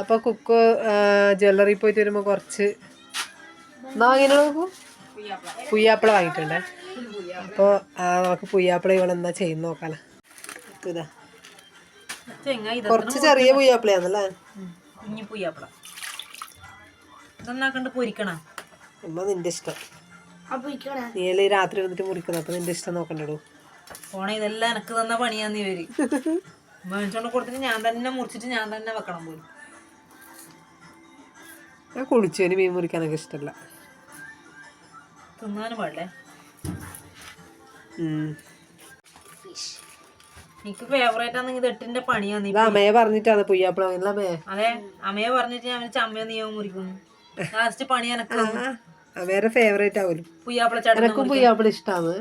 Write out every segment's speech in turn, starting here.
അപ്പൊ cook jewellery പോയിട്ട് വരുമ്പോ കുറച്ച് എന്നാ വാങ്ങിനോ നോക്കൂ? പുയ്യാപ്പിള വാങ്ങിട്ടുണ്ടേ അപ്പോൾ നമുക്ക് പുയ്യാപ്പിള ഇവിടെ എന്താ ചെയ്യുന്ന നോക്കാലോ. ഇതാ കുറച്ച് ചെറിയ പുയ്യാപ്പിളയാണല്ലേ? കുഞ്ഞി പുയ്യാപ്പള. ഇതൊന്നാക്കണ്ട് പൊരിക്കണം. ഉമ്മ നിന്റെ ഇഷ്ടം. നീയല്ലേ രാത്രി വന്നിട്ട് മുറിക്കുന്നത്. അപ്പൊ നിന്റെ ഇഷ്ടം നോക്കണ്ടോ പോണേ ഇതെല്ലാം എനക്ക് തന്ന പണിയാന്ന് ഇവർ. മേടിച്ചോണ്ട് കൊടുത്തിട്ട് ഞാൻ തന്നെ മുറിച്ചിട്ട് ഞാൻ തന്നെ വെക്കണം പോലും ഞാൻ കുളിച്ചതിന് മീൻ മുറിക്കാനൊക്കെ ഇഷ്ടമല്ല തിന്നാനും ഉം. എനിക്ക് ഫേവറേറ്റ് ആണെങ്കിൽ ഇത് എട്ടിന്റെ പണിയാണ് അമ്മയെ പറഞ്ഞിട്ടാണ് പുയ്യാപ്പിള അമ്മയെ അതെ അമ്മയെ പറഞ്ഞിട്ട് ഞാൻ ചമ്മയോ നീയോ മുറിക്കുന്നു ലാസ്റ്റ് പണി എനക്ക് വേറെ ഫേവറേറ്റ് ആവലും. പുയ്യാപ്പള എനക്കും പുയ്യാപ്പിള ഇഷ്ടമാണ്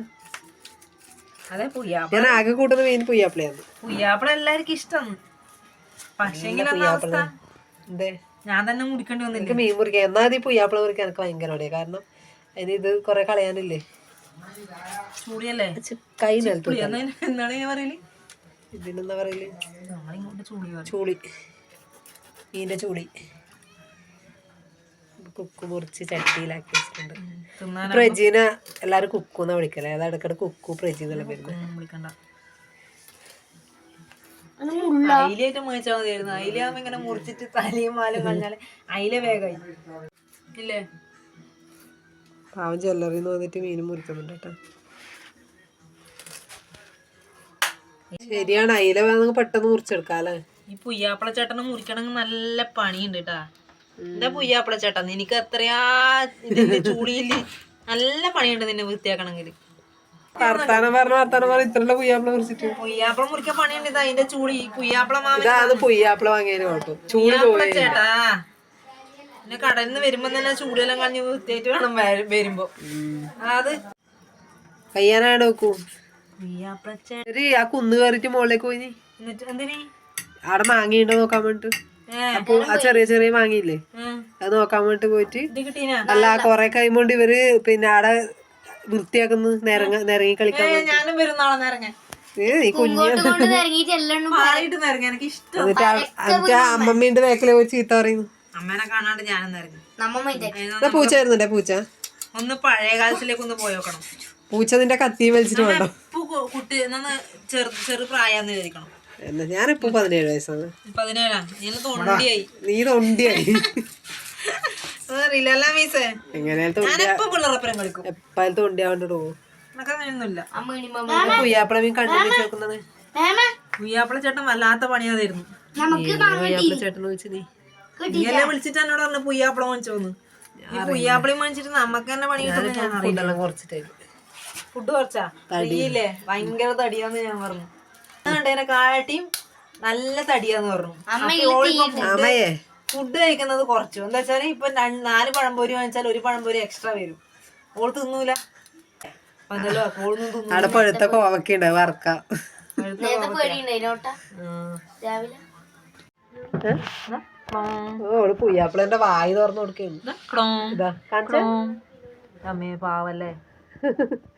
അതെ പുയ്യാപ്പള. ഞാൻ ആകെ കൂട്ടുന്ന മീൻ പുയ്യാപ്പിളയാണ്. പുയ്യാപ്പള എല്ലാവർക്കും ഇഷ്ടമാണ് പക്ഷെങ്കിൽ എന്തേ? ഞാൻ തന്നെ മുറിക്കേണ്ടി വന്നില്ല? എനിക്ക് മീൻ മുറിക്കാൻ എന്നാ ഈ പുയ്യാപ്പിള മുറിക്കാൻ എനിക്ക് ഭയങ്കര കാരണം അതിന് ഇത് കൊറേ കളയാനില്ലേ? ചൂടിയല്ലേ? കൈ നിലത്ത് പുളി എന്നാ എന്താണ് ഞാൻ പറയൽ? ഇതിനെന്താ പറയൽ? നമ്മളിങ്ങോട്ട് ചൂളി പറയും. ചൂളി. മീന്റെ ചൂളി. കുക്ക് മുറിച്ച് ചട്ടിയിലാക്കി വെച്ചിട്ടുണ്ട്. തിന്നാൻ പ്രജീന എല്ലാരും കുക്കു വിളിക്കലേ. വിളിക്കല്ലേ അത് കുക്കു പ്രജി എന്നെല്ലാം വരുന്നത് വിളിക്കണ്ട. അയിലായിട്ട് മേടിച്ചാൽ മതിയായിരുന്നു. അയിലാകുമ്പോ ഇങ്ങനെ മുറിച്ചിട്ട് തലയും മാലും കളഞ്ഞാൽ അയില വേഗമായി ഇല്ലേ? പാവം ജ്വല്ലറിന്ന് വന്നിട്ട് മീൻ മുറിക്കുന്നുണ്ട് കേട്ടോ. ശരിയാണ്. അയില വേണമെങ്കിൽ പെട്ടെന്ന് മുറിച്ചെടുക്കാല്ലേ ഈ പുയ്യാപ്പള ചേട്ടനെ മുറിക്കണമെങ്കിൽ നല്ല പണിയുണ്ട് കേട്ടാ. എന്താ പുയ്യാപ്പള ചേട്ടൻ നിനക്ക് എത്രയാ ഇതിന്റെ ചൂടിയിൽ നല്ല പണിയുണ്ട് നിന്നെ വൃത്തിയാക്കണമെങ്കിൽ വർത്താനം പറഞ്ഞ വർത്താനം പറഞ്ഞ ഇത്രയുള്ള പുയ്യാപ്പിള മുറിച്ചിട്ട്. പുയ്യാപ്പള മുറിക്കാൻ പണിയുണ്ട്. ഇതാ അതിന്റെ ചൂടി ഈ പുയ്യാപ്പള മാമൻ ഇതാണ് പുയ്യാപ്പിള വാങ്ങിയതിന് കുഴപ്പം. ചൂട് പോയി. ചേട്ടാ. പിന്നെ കടലിൽ നിന്ന് വരുമ്പോ തന്നെ ചൂടെല്ലാം കളഞ്ഞ് വൃത്തിയായിട്ട് വേണം വര- വരുമ്പോ. അത് കയ്യാനാണ് നോക്കൂ. പുയ്യാപ്പള ചേട്ടൻ ശരി ആ കുന്ന് കയറിയിട്ട് മുകളിലേക്ക് പോയി എന്നിട്ട് എന്തിനീ? അവിടെ മാങ്ങയുണ്ടോ നോക്കാൻ വേണ്ടിട്ട്? അപ്പൊ ആ ചെറിയ ചെറിയ മാങ്ങിയില്ലേ. അത് നോക്കാൻ വേണ്ടിട്ട് പോയിട്ട് അല്ല കൊറേ കഴിയുമ്പോണ്ട് ഇവർ പിന്നെ അവിടെ വൃത്തിയാക്കുന്നു നിരങ്ങ നിരങ്ങി കളിക്കാൻ ഞാനും വരുന്നാളെ നാളെ നിറങ്ങാൻ ഏ, നീ കുഞ്ഞു എന്നിട്ട് എന്നിട്ട് അമ്മമ്മീന്റെ ബാക്കിലെ പോയി ചീത്ത പറയുന്നു. അമ്മേനെ കാണാണ്ട് ഞാനും എന്നാ പൂച്ച വരുന്നുണ്ടേ പൂച്ച? ഒന്ന് പഴയ കാലത്തിലേക്ക് ഒന്ന് പോയോക്കണം പൂച്ച നിന്റെ കത്തി വലിച്ചിട്ട് വേണ്ടോ? കുട്ടി എന്നാ ചെറു ചെറു പ്രായാന്ന് വിചാരിക്കണം എന്നാ ഞാനിപ്പോ പതിനേഴ് വയസ്സാണ്. പതിനേഴാ? നീ തൊണ്ടിയായി. നീ തൊണ്ടിയായി. അറിയില്ല അല്ല മീസേ? എങ്ങനെ ഞാനെപ്പോ പിള്ളേറപ്പുറം കളിക്കും. എപ്പാലും തൊണ്ടിയാവണ്ടോ എനക്ക് അങ്ങനെയൊന്നുമില്ല. പുയ്യാപ്പിള മീൻ ഉയ്യാപ്പിള ചേട്ടൻ വല്ലാത്ത പണിയാതായിരുന്നു. തരുന്നു ചേട്ടൻ വിളിച്ച് നീ. വിളിച്ചിട്ട് എന്നോട് പറഞ്ഞു പുയ്യാപ്പിള വാങ്ങിച്ചോന്ന്. ഈ പുയ്യാപ്പിളി വാങ്ങിച്ചിട്ട് നമുക്ക് തന്നെ പണി കിട്ടുന്ന കുറച്ചിട്ടായിരുന്നു ഫുഡ് കുറച്ചാ? തടിയില്ലേ ഭയങ്കര തടിയാന്ന് ഞാൻ പറഞ്ഞു. കണ്ടേനെ കാട്ടിയും നല്ല തടിയാന്ന് പറഞ്ഞു. അമ്മയെ. ഫുഡ് കഴിക്കുന്നത് കുറച്ചു. എന്താ വെച്ചാൽ ഇപ്പൊ നാല് പഴംപൊരി വാങ്ങിച്ചാൽ ഒരു പഴംപൊരി എക്സ്ട്രാ വരും. ഓൾ തിന്നൂല. അപ്പൊ എന്തല്ലോ അപ്പോഴൊന്നും തിന്നു അവിടെ പഴുത്ത കോവക്കുണ്ട് വറക്ക. ഓൾ പുയ്യാപ്പിളന്റെ വായി തുറന്നു കൊടുക്കുന്നു പാവല്ലേ?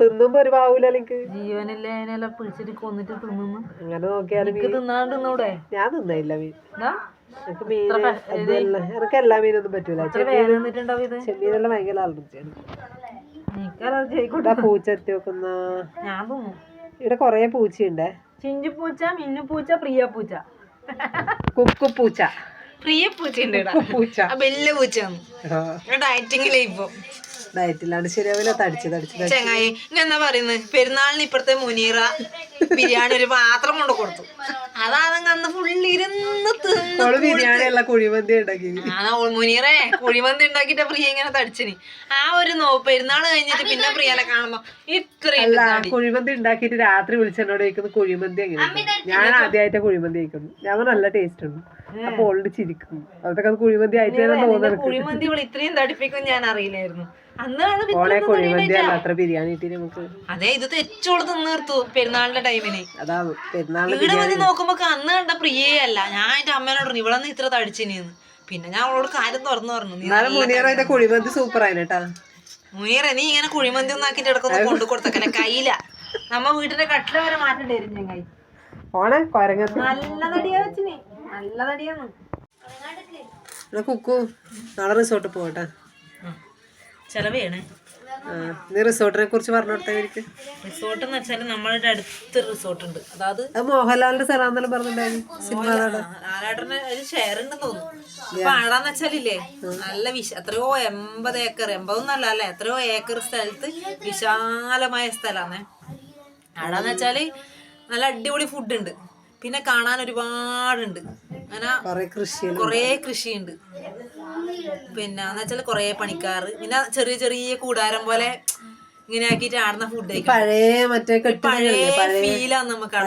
തിന്നുമ്പോ ഒരു പാവൂല എനിക്ക് ജീവനില്ലേ പിടിച്ചിട്ട് കൊന്നിട്ട് തിന്നു അങ്ങനെ നോക്കിയാലും തിന്നാണ്ട് ഞാൻ തിന്നില്ല എനിക്ക് മീൻ അതെല്ലാം എനിക്ക് എല്ലാ മീനൊന്നും പറ്റൂല. ചെമ്മീനെല്ലാം ഭയങ്കര അലർജിയാണ്. പൂച്ച എത്തി വെക്കുന്ന ഇവിടെ കൊറേ പൂച്ചയുണ്ടേ. ചിഞ്ചുപൂച്ച മിന്നുപൂച്ച പ്രിയ പൂച്ച കുക്കു പൂച്ച പ്രിയ പൂച്ച ഉണ്ട് പൂച്ച വലിയ പൂച്ച ഡയറ്റിങ്ങിലേ ഇപ്പൊ ഡയറ്റിലാണ് ശരിയാവില്ല തടിച്ച് തടിച്ച് തടിച്ച്. ചെങ്ങായി ഞാൻ എന്താ പറയുന്നത് പെരുന്നാളിന് ഇപ്പഴത്തെ മുനീറ ബിരിയാണി ഒരു പാത്രം കൊണ്ട് കൊടുത്തു. അതാണെങ്കിൽ അന്ന് ഫുള്ള് ഇരുന്ന് തിന്ന് ബിരിയാണി അല്ല കുഴിമന്തി ഉണ്ടാക്കി. മുനീറേ കുഴിമന്തി ഉണ്ടാക്കിട്ട് പ്രിയ ഇങ്ങനെ തടിച്ചിന്. ആ ഒരു നോ പെരുന്നാൾ കഴിഞ്ഞിട്ട് പിന്നെ പ്രിയനെ കാണുമ്പോ ഇത്രയും കുഴിമന്തി ഉണ്ടാക്കിയിട്ട് രാത്രി വിളിച്ചെന്നോട് ചോദിക്കുന്നു കുഴിമന്തി എങ്ങനെ ഞാൻ ആദ്യമായിട്ട് കുഴിമന്തി കഴിക്കുന്നു ഞാൻ നല്ല ടേസ്റ്റ് ഉണ്ട്. അപ്പൊ ഓൾഡ് ചിരിക്കും. അതൊക്കെ അത് കുഴിമന്തി ആയിട്ട് തന്നെ തോന്നുന്നു കുഴിമന്തി ഇത്രയും തടിപ്പിക്കും ഞാൻ അറിയില്ലായിരുന്നു. അന്നാണ് കുഴിമന്തി അല്ല അത്ര ബിരിയാണി കിട്ടി നമുക്ക്? അതെ ഇത് തെച്ചോൾ തിന്നീർത്തു പെരുന്നാളിന്റെ ടൈമിന്. അതാ പെരുന്നാളിന് ഇവിടെ വന്ന് നോക്കുമ്പോ അന്ന് കണ്ട പ്രിയേ അല്ല. ഞാൻ എന്റെ അമ്മേനോട് പറഞ്ഞു ഇവളന്ന് ഇത്ര തടിച്ചിനിന്ന്. പിന്നെ ഞാൻ അവളോട് കാര്യം തുറന്നു പറഞ്ഞു നീ എന്നാലും മുനിയറായിട്ട് കുഴിമന്തി സൂപ്പർ ആയിന് കേട്ടാ മുയറെ നീ ഇങ്ങനെ കുഴിമന്തി ഒന്നാക്കിട്ട് ഇടക്കൊന്ന് കൊണ്ടു കൊടുത്തക്കനെ കയ്യില. നമ്മ വീട്ടിന്റെ കട്ടില വരെ മാറ്റേണ്ടി വരും ചങ്ങായി ഓണെ കൊരങ്ങത്ത്. നല്ല തടിയാ വെച്ചിനി നല്ല തടിയാന്ന് എന്നാ കുക്കു നാളെ റിസോർട്ട് പോകട്ടെ. ചെലവേണ്. നീ റിസോർട്ടിനെ കുറിച്ച് പറഞ്ഞു എനിക്ക്. റിസോർട്ട് എന്ന് വെച്ചാൽ നമ്മളുടെ അടുത്ത് റിസോർട്ട് ഉണ്ട് അതായത് അത് മോഹൻലാലിന്റെ സ്ഥലമാണെന്നെല്ലാം പറഞ്ഞിട്ടുണ്ടായിരുന്നു സിനിമ നടൻ ആരാട്ടന് അതിന് ഷെയർ ഉണ്ടെന്ന് തോന്നുന്നു. അപ്പൊ ആടാന്ന് വെച്ചാലില്ലേ നല്ല വിശ എത്രയോ എൺപത് ഏക്കർ എൺപതൊന്നല്ല അല്ല? എത്രയോ ഏക്കർ സ്ഥലത്ത് വിശാലമായ സ്ഥലമാണ് ആടാന്ന് വെച്ചാൽ നല്ല അടിപൊളി ഫുഡ് ഉണ്ട്. പിന്നെ കാണാൻ ഒരുപാടുണ്ട്. അങ്ങനെ കൊറേ കൃഷിയുണ്ട്. പിന്നെ എന്ന് വെച്ചാൽ കൊറേ പണിക്കാർ പിന്നെ ചെറിയ ചെറിയ കൂടാരം പോലെ ഇങ്ങനെ ആക്കിയിട്ട് ആടുന്ന ഫുഡ് പഴയ മറ്റേ പഴയ ഫീലാണ് നമുക്ക്.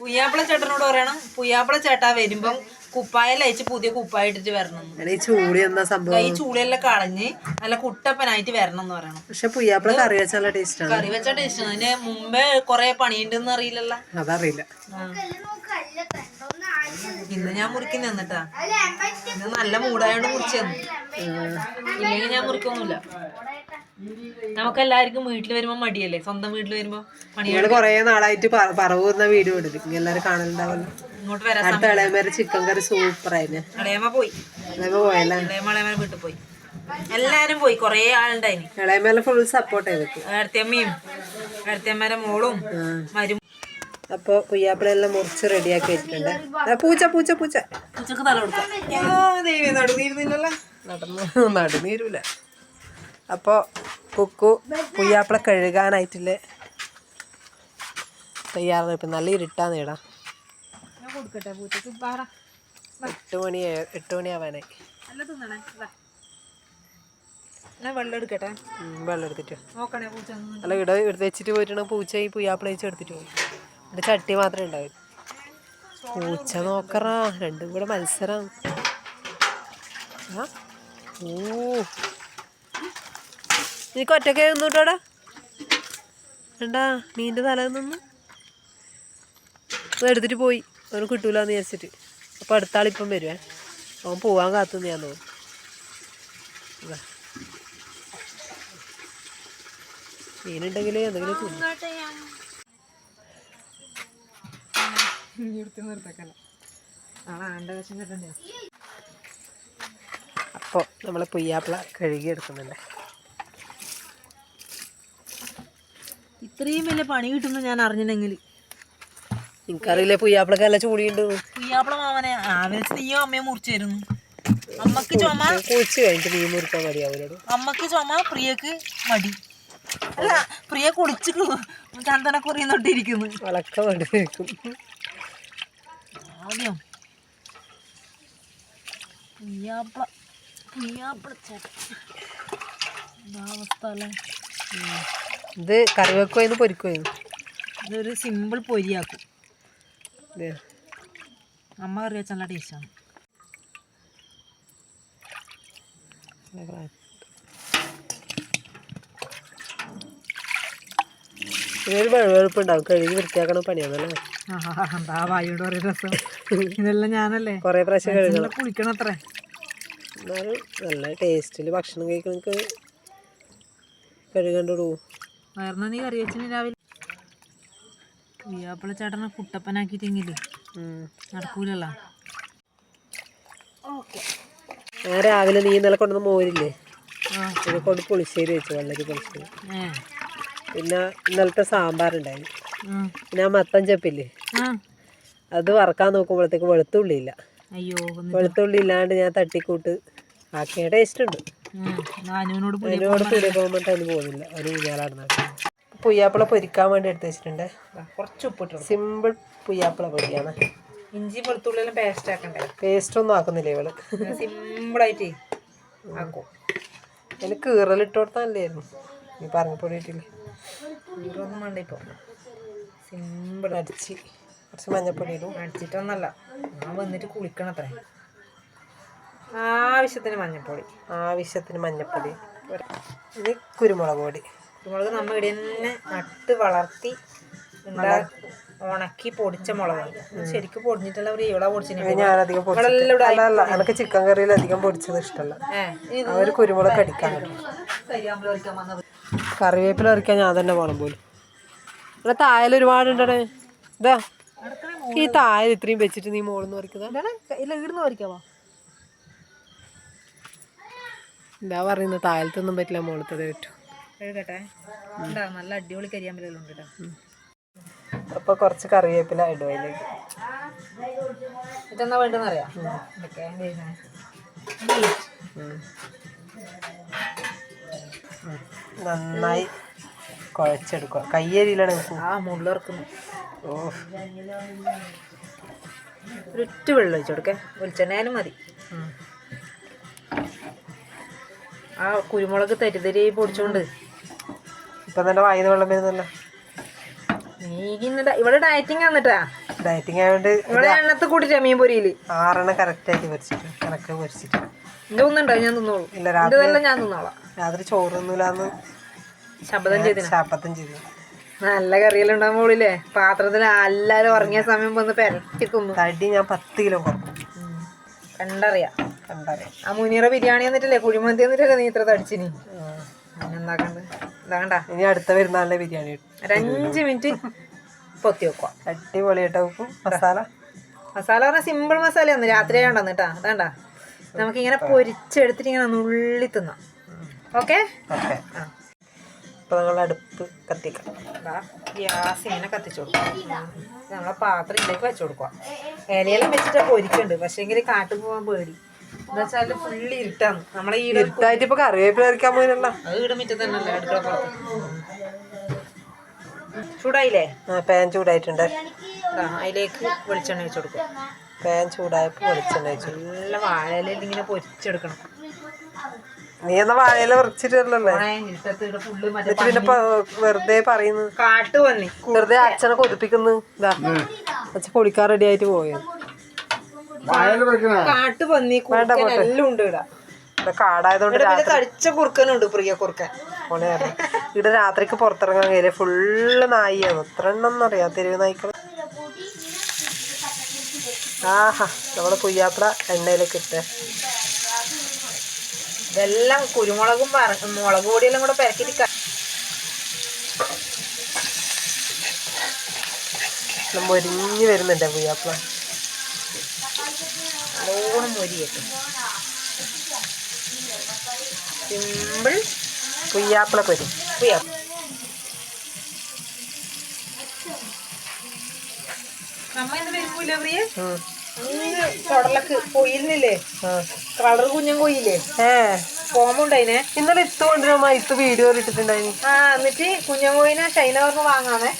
പുയ്യാപ്പിള ചേട്ടനോട് പറയണം. പുയ്യാപ്പിള ചേട്ടാ വരുമ്പം കുപ്പായം പുതിയ കുപ്പായ ഇട്ടിട്ട് വരണം ഈ ചൂളി എന്താ സംഭവം. ഈ ചൂളിയെല്ലാം കളഞ്ഞ് നല്ല കുട്ടപ്പനായിട്ട് വരണം എന്ന് പറയണം. പക്ഷെ പുയ്യാപ്പിള കറി വെച്ചാൽ ടേസ്റ്റ് ആണ്. കറി വെച്ച ടേസ്റ്റ് അതിന് മുമ്പേ കൊറേ പണിയുണ്ടെന്ന് അറിയില്ലല്ലോ. അതറിയില്ല. ഇന്ന് ഞാൻ മുറിക്കുന്ന എന്നിട്ടാ ഇന്ന് നല്ല മൂടായോണ്ട് മുറിച്ചു തന്നു. ഇല്ലെങ്കിൽ ഞാൻ മുറിക്കൊന്നുമില്ല. നമുക്കെല്ലാവർക്കും വീട്ടിൽ വരുമ്പോ മടിയല്ലേ? സ്വന്തം വീട്ടിൽ വരുമ്പോ പണികൾ കൊറേ നാളായിട്ട് പറവുന്ന വീഡിയോ ഇനി എല്ലാരും കാണലുണ്ടാവല്ലോ. അടുത്ത ഇളയമേരെ ചിക്കൻ കറി സൂപ്പർ ആയിരുന്നു ഇളയമ പോയി. ഇളയമ പോയല്ലേ? ഇളയമ്മ ഇളയമ്മ വീട്ടിൽ പോയി. എല്ലാരും പോയി. കൊറേ ആളുണ്ടായിന്. ഇളയമേല ഫുൾ സപ്പോർട്ട് ചെയ്തിട്ട് അടുത്തമ്മയും അടുത്തമ്മേരെ മോളും മരും അപ്പൊ പുയ്യാപ്പിളെല്ലാം മുറിച്ച് റെഡിയാക്കി വെച്ചിട്ടുണ്ട്. പൂച്ച പൂച്ച പൂച്ച. പൂച്ചക്ക് തല കൊടുക്കാം. ദൈവം നടുനീരുന്നില്ലല്ലോ. നടന്നു നടുനീരൂല. അപ്പോൾ കുക്കു പുയ്യാപ്പിള കഴുകാനായിട്ടില്ലേ? തയ്യാറെടുപ്പ്. നല്ല ഇരുട്ടാന്ന് ഇടാം കൊടുക്കട്ടെ പൂച്ചക്ക്. പാടാ എട്ട് മണി എട്ട് മണിയാവാനായി നല്ല തിന്നണേ. ഞാൻ വെള്ളം എടുക്കട്ടെ. വെള്ളം എടുത്തിട്ട്. നോക്കണേ പൂച്ച അല്ല ഇവിടെ എടുത്ത് വെച്ചിട്ട് പോയിട്ടാണ് പൂച്ച ഈ പുയ്യാപ്പിള വെച്ച് എടുത്തിട്ട് പോകും ഇവിടെ ചട്ടി മാത്രമേ ഉണ്ടാവും പൂച്ച നോക്കറാ. രണ്ടും കൂടെ മത്സരം? ഓ. നിനക്ക് ഒറ്റയ്ക്ക് നിന്നൂട്ടോടാ വേണ്ടാ മീന്റെ തല നിന്ന്. എടുത്തിട്ട് പോയി. അവന് കിട്ടൂലെന്ന് വിചാരിച്ചിട്ട്. അപ്പോൾ അടുത്ത ആളിപ്പം വരുവേ. അവൻ പോവാൻ കാത്തു ഞാൻ തോന്നുന്നു. മീനുണ്ടെങ്കിൽ എന്തെങ്കിലും അപ്പോൾ നമ്മൾ പുയ്യാപ്പിള കഴുകി എടുക്കുന്നുണ്ട്. ഇത്രയും വലിയ പണി കിട്ടുന്നു ഞാൻ അറിഞ്ഞില്ലെങ്കിൽ എനിക്കറിയില്ലേ പുയ്യാപ്പിളക്ക് നല്ല ചൂടിയുണ്ട്. പുയ്യാപ്പിള മാമനെ ആവേശ നീയോ അമ്മയെ മുറിച്ചു തരുന്നു അമ്മയ്ക്ക് ചുമ പൂച്ച് കഴിഞ്ഞിട്ട് മീൻ മുറിക്കാൻ മതിയാവില്ലോട് അമ്മയ്ക്ക് ചുമ പ്രിയക്ക് മടി. അല്ല പ്രിയ കുളിച്ച് ചന്ദന കുറിയുന്നോട്ടിരിക്കുന്നു വളക്ക വേണ്ടി ആദ്യം. പുയ്യാപ്പിള എന്താ അവസ്ഥ അല്ലേ? ഇത് കറി വെക്കുമായിരുന്നു പൊരിക്കുമായിരുന്നു ഇതൊരു സിമ്പിൾ പൊരിയാക്കും. അമ്മ കറി വെച്ച നല്ല ടേസ്റ്റാണ് ഇതൊരു വെഴുവെഴുപ്പുണ്ടാവും കഴുകി വൃത്തിയാക്കണ പണിയാണല്ലേ. എന്താ വായോട് പറയുന്ന രസം. ഇതെല്ലാം ഞാനല്ലേ? കുറേ പ്രാവശ്യം കഴുകണം. കുളിക്കണം അത്ര എന്നാലും നല്ല ടേസ്റ്റിൽ ഭക്ഷണം കഴിക്കണക്ക് കഴുകണ്ടു വേറെ നീ കറി വെച്ചിന് രാവിലെ? കുയ്യാപ്പിള ചേട്ടനെ കുട്ടപ്പനാക്കിയിട്ടെങ്കിൽ നടക്കൂലല്ലോ. ഞാൻ രാവിലെ നീ ഇന്നലെ കൊണ്ടുവന്ന് മോരില്ലേ? ആ. ഇത് കൊണ്ട് പുളിശ്ശേരി വെച്ചു വെള്ളരി പുളിശ്ശേരി. പിന്നെ ഇന്നലത്തെ സാമ്പാറുണ്ടായി. പിന്നെ ആ മത്തം ചെപ്പില്ലേ? അത് വറക്കാൻ നോക്കുമ്പോഴത്തേക്ക് വെളുത്തുള്ളി ഇല്ല അയ്യോ വെളുത്തുള്ളി ഇല്ലാണ്ട് ഞാൻ തട്ടിക്കൂട്ട് ആക്കിയ ടേസ്റ്റ് ഉണ്ട്. പുതിയ അതിനോട് പോകുമ്പോൾ അതിന് പോകുന്നില്ല. ഒരു ഊഞ്ഞാലാടുന്ന പുയ്യാപ്പിള പൊരിക്കാൻ വേണ്ടി എടുത്ത് വെച്ചിട്ടുണ്ട്. കുറച്ച് ഉപ്പിട്ടു സിമ്പിൾ പുയ്യാപ്പിള പൊടിയാണ്. ഇഞ്ചി വെളുത്തുള്ളിയെല്ലാം പേസ്റ്റ് ആക്കണ്ടേ? പേസ്റ്റ് ഒന്നും ആക്കുന്നില്ല ഇവൾ. സിമ്പിളായിട്ട് ആക്കും. അതിന് കീറലിട്ട് കൊടുത്താൽ നല്ലായിരുന്നു നീ പറഞ്ഞു പൊടിയിട്ടില്ല കീറൊന്നും വേണ്ട ഇപ്പോൾ സിമ്പിൾ അടിച്ച് കുറച്ച് മഞ്ഞപ്പൊടി ഇടും. അടിച്ചിട്ടൊന്നല്ല. ഞാൻ വന്നിട്ട് കുളിക്കണത്രേ. ആവശ്യത്തിന് മഞ്ഞപ്പൊടി. ആവശ്യത്തിന് മഞ്ഞപ്പൊടി. ഇനി കുരുമുളക് പൊടി. കുരുമുളക് നമ്മൾ ഇവിടെ തന്നെ നട്ട് വളർത്തി ഉണക്കി പൊടിച്ച മുളക് ശരിക്കും പൊടിഞ്ഞിട്ടുള്ള ഒരു ഇള പൊടിച്ചിട്ടുണ്ടെല്ലാം ചിക്കൻ കറിയിൽ അധികം പൊടിച്ചത് ഇഷ്ടമല്ല കുരുമുളക് അടിക്കാൻ കറിവേപ്പില പറിക്കാൻ ഞാൻ തന്നെ പോകണം പോലും. ഇവിടെ തായൽ ഒരുപാടുണ്ടേ ഇതാ. ഈ തായൽ ഇത്രയും വെച്ചിട്ട് നീ മോളിന്ന് പറിക്കുന്നത് ഇല്ല പറിക്കാമോ? എന്താ പറയുന്നത് തായലത്തൊന്നും പറ്റില്ല മോളത്തത് പറ്റും. ഉണ്ടാ? നല്ല അടിപൊളി കരിയാമ്പലുണ്ട് കേട്ടോ അപ്പോൾ കുറച്ച് കറിവേപ്പില ഇടും അതിലേക്ക്. ഇതെന്നാ വേണ്ടെന്ന് അറിയാം. നന്നായി കുഴച്ചെടുക്കുക. കയ്യേരിയിലാണ് ആ മുള്ളിറക്കുന്നു ഓ ഒരിറ്റ് വെള്ളം ഒഴിച്ചെടുക്കേ കൊടുക്കേ. വെളിച്ചെണ്ണയാലും മതി. ആ കുരുമുളക് തരിതരി പൊടിച്ചോണ്ട് ഇപ്പം തന്നെ വായുന്ന വെള്ളം വരുന്നല്ലോ. ഇവിടെ ഡയറ്റിംഗ് വന്നിട്ടാ ഡയറ്റിംഗ് ആയതുകൊണ്ട് ഇവിടെ എണ്ണത്ത് കൂട്ടിട്ടാ മീൻ പൊരിയിൽ. ആറെണ്ണം കറക്റ്റായിട്ട് പൊരിച്ചിട്ട് കണക്ക് പൊരിച്ചിട്ട്. എന്റെ ഒന്നുണ്ടോ? ഞാൻ തിന്നോളൂ. ഇല്ല രാത്രി ഞാൻ തിന്നോളാം. രാത്രി ചോറൊന്നുമില്ലാന്ന് ശബ്ദം ചെയ്തു ശബ്ദം ചെയ്തു. നല്ല കറിയെല്ലാം ഉണ്ടാകും മോളില്ലേ പാത്രത്തിൽ എല്ലാരും ഉറങ്ങിയ സമയം വന്ന് പെരട്ടി തിന്നു. തടി ഞാൻ പത്ത് കിലോ കുറക്കും. കണ്ടറിയാം. കണ്ടറിയാം. ആ മുനീറ ബിരിയാണി എന്നിട്ടില്ലേ കുഴിമന്തി എന്നിട്ടല്ലേ നീ ഇത്ര തടിച്ചിനി? ഇനി അടുത്ത പെരുന്നാളിലെ ബിരിയാണി കിട്ടും. അഞ്ച് മിനിറ്റ് പൊത്തി വെക്കുക അടിപൊളി കേട്ടോ ഉപ്പും മസാല. മസാല പറഞ്ഞാൽ സിമ്പിൾ മസാലയാണ് രാത്രി ആയതുകൊണ്ടാണ് കേട്ടാ അതാണ്ടാ നമുക്കിങ്ങനെ പൊരിച്ചെടുത്തിട്ട് ഇങ്ങനെ നുള്ളി തിന്നാം. ഓക്കെ? ഓക്കെ. ആ. അപ്പോൾ നമ്മൾ അടുപ്പ് കത്തിക്കാം. ഗ്യാസ് ഇങ്ങനെ കത്തിച്ചു കൊടുക്കുക നമ്മളെ പാത്രം ഇതിലേക്ക് വെച്ചു കൊടുക്കുക ഇലയെല്ലാം വെച്ചിട്ട് പൊരിക്കുന്നുണ്ട് പക്ഷേങ്കിൽ കാട്ടിൽ പോകാൻ പേടി. എന്താ വെച്ചാൽ ഫുള്ള് ഇരുട്ടാണ്. നമ്മളെ ഈ ഇരുട്ടായിട്ട് ഇപ്പോൾ കറിവേപ്പില അരിക്കാൻ പോയില്ല അത് ഇവിടെ മുറ്റത്ത് തന്നെയല്ലേ അടുക്കള ചൂടായില്ലേ? പാൻ ചൂടായിട്ടുണ്ട്. അതിലേക്ക് വെളിച്ചെണ്ണ വെച്ച് കൊടുക്കും. പാൻ ചൂടായപ്പോൾ വെളിച്ചെണ്ണ വെച്ചു നല്ല വാഴയില ഇങ്ങനെ പൊരിച്ചെടുക്കണം. നീ എന്നാ വാഴയില പറിച്ചിട്ടല്ലേ എന്നിട്ട് പിന്നെ വെറുതെ പറയുന്നു. കാട്ട് വന്നി. വെറുതെ അച്ഛനെ കൊതിപ്പിക്കുന്നു. ഇതാ അച്ഛൻ പൊളിക്കാൻ റെഡി ആയിട്ട് പോയത് കാട്ട് പന്നി കുറുക്കൻ എല്ലാം ഉണ്ട് ഇവിടെ. ഇവിടെ കാടായതുകൊണ്ട് ഇവിടെ പിന്നെ തടിച്ച കുറുക്കനുണ്ട് പ്രിയ കുറുക്കൻ. ഇവിടെ രാത്രിക്ക് പുറത്തിറങ്ങാൻ കഴിയില്ല. ഫുള്ള് നായിയാണ്. എത്ര എണ്ണം അറിയാം? തെരുവ് നായ്ക്കൾ. ആഹാ നമ്മൾ പുയ്യാപ്പിള എണ്ണയിലേക്ക് ഇട്ട്. ഇതെല്ലാം കുരുമുളകും പറ- മുളക് പൊടിയെല്ലാം കൂടെ പെരക്കിട്ട് മൊരിഞ്ഞ് വരുന്നുണ്ട് പുയ്യാപ്പിള. നല്ലോണം മൊരിയിട്ട് സിമ്പിൾ പുയ്യാപ്പിള പൊരി. അങ്ങ് കുടലക്ക് കൊയ്യുന്നില്ലേ ആ. കളർ കുഞ്ഞൻ കൊയ്യില്ലേ ഏ. ഫോമുണ്ടതിനെ ഇന്നലെ ഇത്ത് കൊണ്ടുവരുമ്പോ ഇത്ത് വീഡിയോ ഇട്ടിട്ടുണ്ടായി ആ എന്നിട്ട് കുഞ്ഞങ്കോയിനെ ഷൈന പറഞ്ഞ് വാങ്ങാമേ.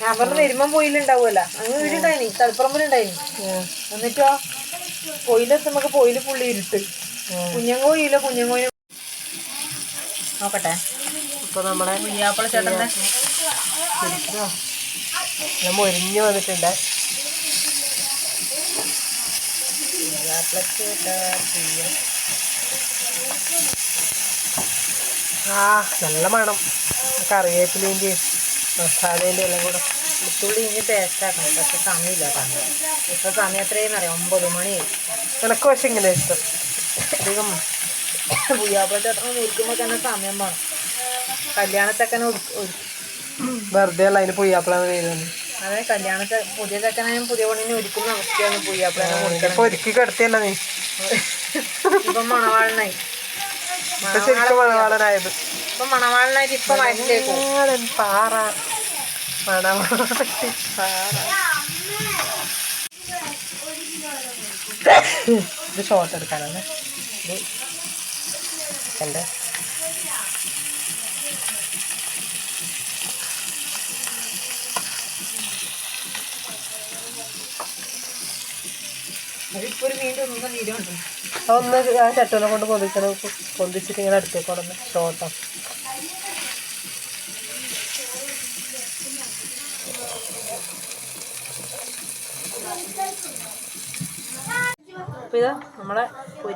ഞാൻ പറഞ്ഞു വരുമ്പം പൊയിലുണ്ടാവുമല്ല അങ്ങ് വീടുണ്ടായിനി തളിപ്പറമ്പിലുണ്ടായിനി. എന്നിട്ടോ? പൊയിലെത്തുമ്പോ പൊയിൽ പുള്ളി ഇരുട്ട്. കുഞ്ഞങ്കോയില്ല കുഞ്ഞങ്കോയിന് നോക്കട്ടെ. ഇപ്പൊ നമ്മളെ കുഞ്ഞാപ്പള ചേട്ടന്റെ ഞാൻ മൊരിഞ്ഞ് വന്നിട്ടുണ്ട്. ആ നല്ല മണം. കറിവേപ്പിലേന്റെയും മസാലേന്റെയും എല്ലാം കൂടെ. വെളുത്തുള്ളി ഇനി പേസ്റ്റ് ആക്കണം. പക്ഷെ സമയമില്ല കേട്ടോ. ഇപ്പൊ സമയം എത്രയെന്ന് അറിയാം? ഒമ്പത് മണി. നിനക്ക് പക്ഷെ ഇങ്ങനെ ഇഷ്ടം. അധികം പുയ്യാപ്പഴത്തെ ചേട്ടൻ ഒരുക്കുമ്പോ തന്നെ സമയം വേണം. കല്യാണച്ചക്കനെ വെറുതെ അല്ല അതിന് പൊയ്യാപ്പിളാന്ന് വരുന്നത് അതെ കല്യാണത്തെ പുതിയ ചക്കനായും പുതിയ പണിനെ ഒരുക്കുന്ന അവസ്ഥയാണ് പുയ്യാപ്പളനെ ഒരുക്കി കിടത്തിയല്ല നീ? ഇപ്പൊ മണവാളനായി. ശരിക്കും മണവാളനായത്. ഇപ്പൊ മണവാളനായിട്ട് ഇപ്പൊ വയസ്സിലേക്ക് പാറ ഇത് ഷോർട്ട് എടുക്കാനാണ്. ഇത് എന്റെ ഒന്ന് ആ ചട്ടനെ കൊണ്ട് പൊതിക്കണം പൊന്തിച്ചിട്ട് ഇങ്ങനെ അടുത്തേക്ക് കൊണ്ടുവന്ന് ഷോർട്ടാ അപ്പൊ ഇതാ നമ്മളെ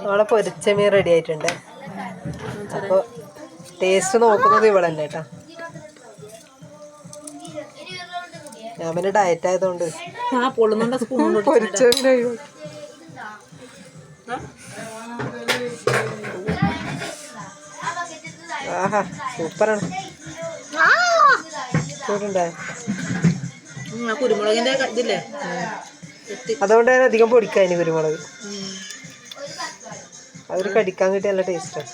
നമ്മളെ പൊരിച്ച മീൻ റെഡി ആയിട്ടുണ്ട്. അപ്പോൾ ടേസ്റ്റ് നോക്കുന്നത് ഇവിടെ തന്നെ കേട്ടോ ഞാൻ പിന്നെ ഡയറ്റ് ആയതുകൊണ്ട് ആ പൊള്ളുന്നുണ്ട സ്പൂൺ കൊണ്ട് പൊരിച്ച മീൻ ഒഴിവാക്കി. ആഹാ സൂപ്പറാണ്. ചൂടുണ്ടായി കുരുമുളകിന്റെ ഇതില്ലേ? അതുകൊണ്ട് തന്നെ അധികം പൊടിക്കാൻ കുരുമുളക്. അതൊരു കടിക്കാൻ കിട്ടിയ നല്ല ടേസ്റ്റാണ്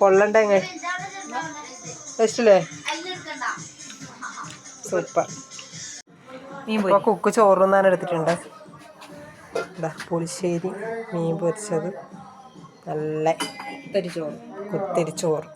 പൊള്ളണ്ട എങ്ങനെ? ഇഷ്ടല്ലേ സൂപ്പർ ഇപ്പോൾ കുക്ക് ചോറുന്നാൻ എടുത്തിട്ടുണ്ട്. എന്താ പുളിശ്ശേരി മീൻ പൊരിച്ചത്. നല്ല കുത്തരിച്ചോറ് കുത്തിരി ചോറ്.